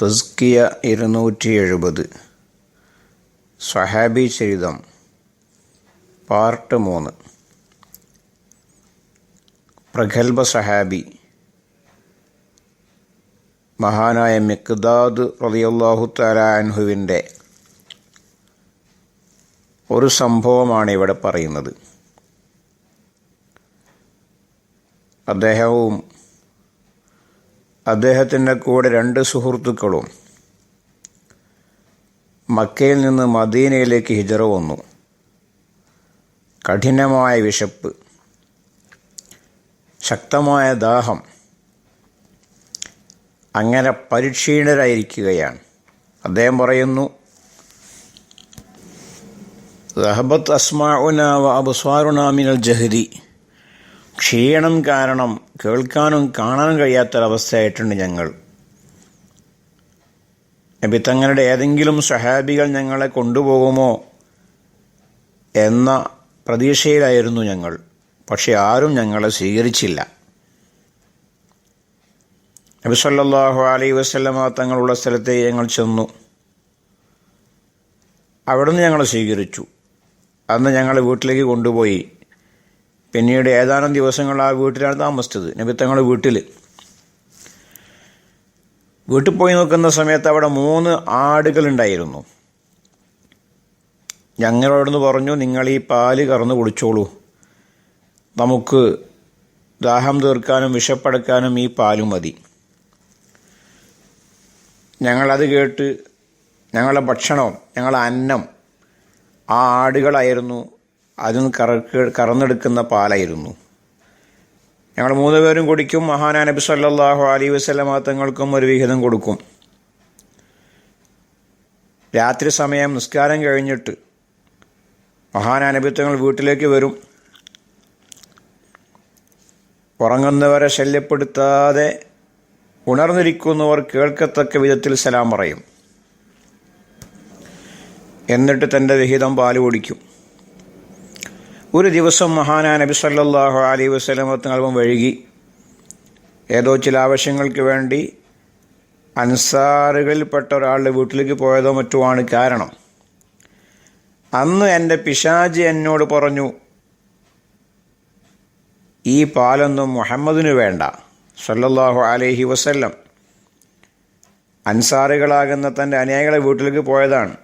തസ്കിയ ഇരുന്നൂറ്റി എഴുപത് സഹാബി ചരിതം പാർട്ട് മൂന്ന്. പ്രഗത്ഭ സഹാബി മഹാനായ മിക്ദാദ് റളിയല്ലാഹു തആല അൻഹുവിന്റെ ഒരു സംഭവമാണ് ഇവിടെ പറയുന്നത്. അദ്ദേഹവും അദ്ദേഹത്തിന്റെ കൂടെ രണ്ട് സുഹൃത്തുക്കളും മക്കയിൽ നിന്ന് മദീനയിലേക്ക് ഹിജറ വന്നു. കഠിനമായ വിശപ്പ് ശക്തമായ ദാഹം അങ്ങനെ പരിക്ഷീണരായിരിക്കുകയാണ്. അദ്ദേഹം പറയുന്നു റഹബത്ത് അസ്മാഉന വ മിനൽ ജഹരി. ക്ഷീണം കാരണം കേൾക്കാനും കാണാനും കഴിയാത്തൊരവസ്ഥയായിട്ടുണ്ട് ഞങ്ങൾ. നബി തങ്ങളുടെ ഏതെങ്കിലും സഹാബികൾ ഞങ്ങളെ കൊണ്ടുപോകുമോ എന്ന പ്രതീക്ഷയിലായിരുന്നു ഞങ്ങൾ. പക്ഷെ ആരും ഞങ്ങളെ സ്വീകരിച്ചില്ല. നബി സല്ലാഹു അലൈ വസല്ലമ തങ്ങളുള്ള സ്ഥലത്തേക്ക് ഞങ്ങൾ ചെന്നു. അവിടുന്ന് ഞങ്ങളെ സ്വീകരിച്ചു. അന്ന് ഞങ്ങളെ വീട്ടിലേക്ക് കൊണ്ടുപോയി. പിന്നീട് ഏതാനും ദിവസങ്ങൾ ആ വീട്ടിലാണ് താമസിച്ചത്. നബി തങ്ങളുടെ വീട്ടിൽ. വീട്ടിൽ പോയി നോക്കുന്ന സമയത്ത് അവിടെ മൂന്ന് ആടുകളുണ്ടായിരുന്നു ഞങ്ങളോടൊന്ന് പറഞ്ഞു നിങ്ങൾ ഈ പാൽ കറന്ന് കുടിച്ചോളൂ. നമുക്ക് ദാഹം തീർക്കാനും വിഷപ്പടക്കാനും ഈ പാൽ മതി. ഞങ്ങളത് കേട്ട് ഞങ്ങളുടെ ഭക്ഷണവും ഞങ്ങളുടെ അന്നം ആ ആടുകളായിരുന്നു അതിൽ നിന്ന് കറക്ക് കറന്നെടുക്കുന്ന പാലായിരുന്നു. ഞങ്ങൾ മൂന്ന് പേരും കുടിക്കും. മഹാനാ നബി സല്ലാഹു അലി വസ്ലമ തങ്ങൾക്കും ഒരു വിഹിതം കൊടുക്കും. രാത്രി സമയം നിസ്കാരം കഴിഞ്ഞിട്ട് മഹാനാ തങ്ങൾ വീട്ടിലേക്ക് വരും. ഉറങ്ങുന്നവരെ ശല്യപ്പെടുത്താതെ ഉണർന്നിരിക്കുന്നവർ കേൾക്കത്തക്ക വിധത്തിൽ സലാം പറയും. എന്നിട്ട് തന്റെ വിഹിതം പാൽ കുടിക്കും. ഒരു ദിവസം മഹാനാ നബി സല്ലാഹു അലൈ വസ്ലമത്തിനൽപ്പം വഴുകി. ഏതോ ചില ആവശ്യങ്ങൾക്ക് വേണ്ടി അൻസാറുകളിൽപ്പെട്ട ഒരാളുടെ വീട്ടിലേക്ക് പോയതോ മറ്റുമാണ് കാരണം. അന്ന് എന്റെ പിശാജ് എന്നോട് പറഞ്ഞു ഈ പാലൊന്നും മുഹമ്മദിന് വേണ്ട. സല്ലല്ലാഹു അലൈഹി വസല്ലം. അൻസാറുകളാകുന്ന തന്റെ അനുയായികളെ വീട്ടിലേക്ക് പോയതാണ്.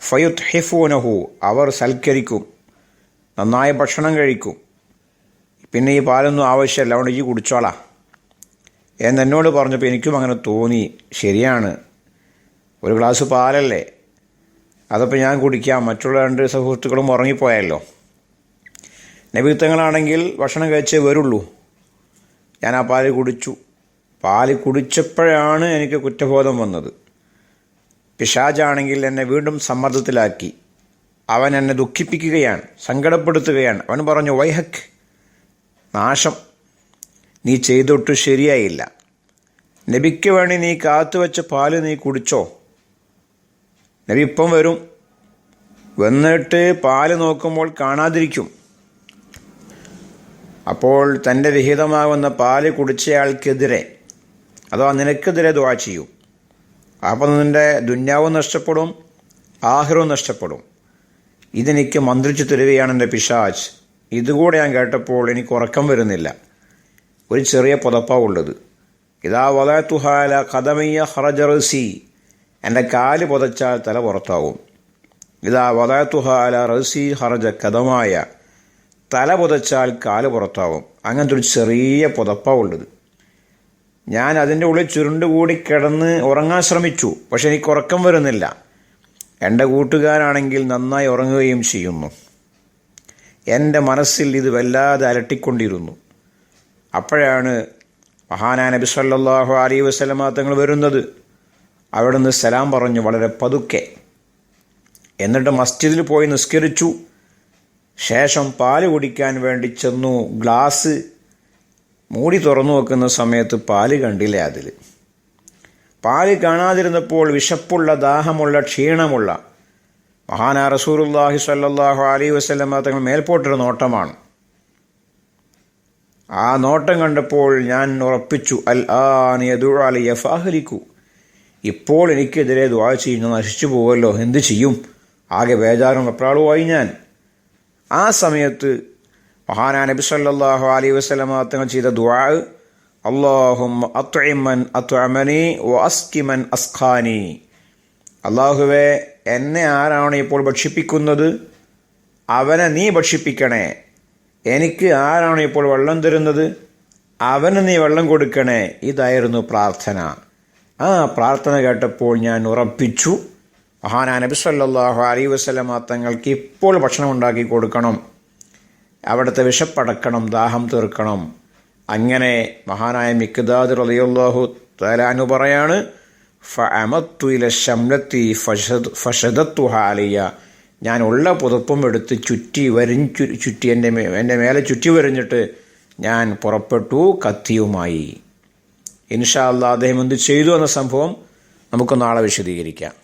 ഫയുത് ഹിഫൂനഹു അവർ സൽക്കരിക്കും. നന്നായ ഭക്ഷണം കഴിക്കും. പിന്നെ ഈ പാലൊന്നും ആവശ്യമല്ല അതുകൊണ്ട് ഈ കുടിച്ചോളാം. എന്നോട് പറഞ്ഞപ്പോൾ എനിക്കും അങ്ങനെ തോന്നി ശരിയാണ്. ഒരു ഗ്ലാസ് പാലല്ലേ? അതപ്പോൾ ഞാൻ കുടിക്കാം. മറ്റുള്ള രണ്ട് സുഹൃത്തുക്കളും ഉറങ്ങിപ്പോയല്ലോ നബിത്തങ്ങളാണെങ്കിൽ ഭക്ഷണം കഴിച്ചേ വരുള്ളൂ. ഞാൻ ആ പാൽ കുടിച്ചു. പാൽ കുടിച്ചപ്പോഴാണ് എനിക്ക് കുറ്റബോധം വന്നത്. പിശാജാണെങ്കിൽ എന്നെ വീണ്ടും സമ്മർദ്ദത്തിലാക്കി. അവൻ എന്നെ ദുഃഖിപ്പിക്കുകയാണ് സങ്കടപ്പെടുത്തുകയാണ്. അവൻ പറഞ്ഞു വൈഹക്ക് നാശം. നീ ചെയ്തൊട്ട് ശരിയായില്ല. നബിക്ക് വേണ്ടി നീ കാത്തുവെച്ച പാൽ നീ കുടിച്ചോ? നബി ഇപ്പം വരും. വന്നിട്ട് പാൽ നോക്കുമ്പോൾ കാണാതിരിക്കും. അപ്പോൾ തന്റെ വിഹിതമാകുന്ന പാൽ കുടിച്ചയാൾക്കെതിരെ അഥവാ നിനക്കെതിരെ ദ്വാ ചെയ്യും. അപ്പം നിന്റെ ദുന്യാവും നഷ്ടപ്പെടും ആഹാരവും നഷ്ടപ്പെടും. ഇതെനിക്ക് മന്ത്രിച്ചു തരുകയാണ് എന്റെ പിശാച്ച് ഇതുകൂടെ ഞാൻ കേട്ടപ്പോൾ എനിക്ക് ഉറക്കം വരുന്നില്ല. ഒരു ചെറിയ പുതപ്പാവുള്ളത് ഇതാ വലത്തുഹാല കഥമയ്യ ഹറജറസി എന്റെ കാൽ പുതച്ചാൽ തല പുറത്താവും. ഇതാ വലത്തുഹാല റസി ഹറജ കഥമായ തല പുതച്ചാൽ കാൽ പുറത്താവും. അങ്ങനത്തെ ഒരു ചെറിയ പുതപ്പാവുള്ളത് ഞാൻ അതിന്റെ ഉള്ളിൽ ചുരുണ്ടുകൂടി കിടന്ന് ഉറങ്ങാൻ ശ്രമിച്ചു. പക്ഷെ എനിക്ക് ഉറക്കം വരുന്നില്ല. എന്റെ കൂട്ടുകാരാണെങ്കിൽ നന്നായി ഉറങ്ങുകയും ചെയ്യുന്നു. എന്റെ മനസ്സിൽ ഇത് വല്ലാതെ അലട്ടിക്കൊണ്ടിരുന്നു. അപ്പോഴാണ് മഹാനാ നബി സല്ലാഹു അലൈ വസ്ലമ തങ്ങൾ വരുന്നത്. അവിടുന്ന് സലാം പറഞ്ഞു വളരെ പതുക്കെ. എന്നിട്ട് മസ്ജിദിൽ പോയി നിസ്കരിച്ചു. ശേഷം പാൽ കുടിക്കാൻ വേണ്ടി ചെന്നു ഗ്ലാസ് മൂടി തുറന്നു വെക്കുന്ന സമയത്ത് പാൽ കണ്ടില്ല അതിൽ പാൽ കാണാതിരുന്നപ്പോൾ വിശപ്പുള്ള ദാഹമുള്ള ക്ഷീണമുള്ള മഹാനാ റസൂറുല്ലാഹി സല്ലാഹു അലൈ വസ്ലമ തങ്ങൾ മേൽപോട്ടൊരു നോട്ടമാണ്. ആ നോട്ടം കണ്ടപ്പോൾ ഞാൻ ഉറപ്പിച്ചു അൽ ആനിയതുഴാലി യഫാഹലിക്കു ഇപ്പോൾ എനിക്കെതിരെ ദ്വാ ചെയ്യുന്നു നശിച്ചു പോവല്ലോ എന്തു ചെയ്യും? ആകെ ബേജാറും വെപ്രാളുമായി ഞാൻ. ആ സമയത്ത് മഹാനാ നബി സല്ലാഹു അലൈഹി വസല്ലമ തങ്ങൾ ചെയ്ത ദുആ അല്ലാഹും അത്വമൻ അത്വമനി വ അസ്കിമൻ അസ്ഖാനി. അള്ളാഹുവെ എന്നെ ആരാണ് ഇപ്പോൾ ഭക്ഷിപ്പിക്കുന്നത്? അവനെ നീ ഭക്ഷിപ്പിക്കണേ. എനിക്ക് ആരാണ് ഇപ്പോൾ വെള്ളം തരുന്നത്? അവന് നീ വെള്ളം കൊടുക്കണേ. ഇതായിരുന്നു പ്രാർത്ഥന. ആ പ്രാർത്ഥന കേട്ടപ്പോൾ ഞാൻ ഉറപ്പിച്ചു. മഹാനാ നബി സല്ലാഹു അലൈഹി വസല്ലമ തങ്ങൾക്ക് ഇപ്പോൾ ഭക്ഷണം ഉണ്ടാക്കി കൊടുക്കണം. അവിടുത്തെ വിശപ്പടക്കണം ദാഹം തീർക്കണം. അങ്ങനെ മഹാനായ മിക്ദാദ് റളിയല്ലാഹു തലാനു പറയാണ് ഫഅമത്തു ഇല ശംലത്തി ഫഷദ് ഫഷദത്തുഹ അലിയ. ഞാൻ ഉള്ള പുതപ്പും എടുത്ത് ചുറ്റി വരിഞ്ഞു ചുറ്റി എന്റെ എന്റെ മേലെ ചുറ്റി വരിഞ്ഞിട്ട് ഞാൻ പുറപ്പെട്ടു കത്തിയുമായി. ഇൻഷാ അല്ലാ അദ്ദേഹം എന്ത് ചെയ്തു എന്ന സംഭവം നമുക്ക് നാളെ വിശദീകരിക്കാം.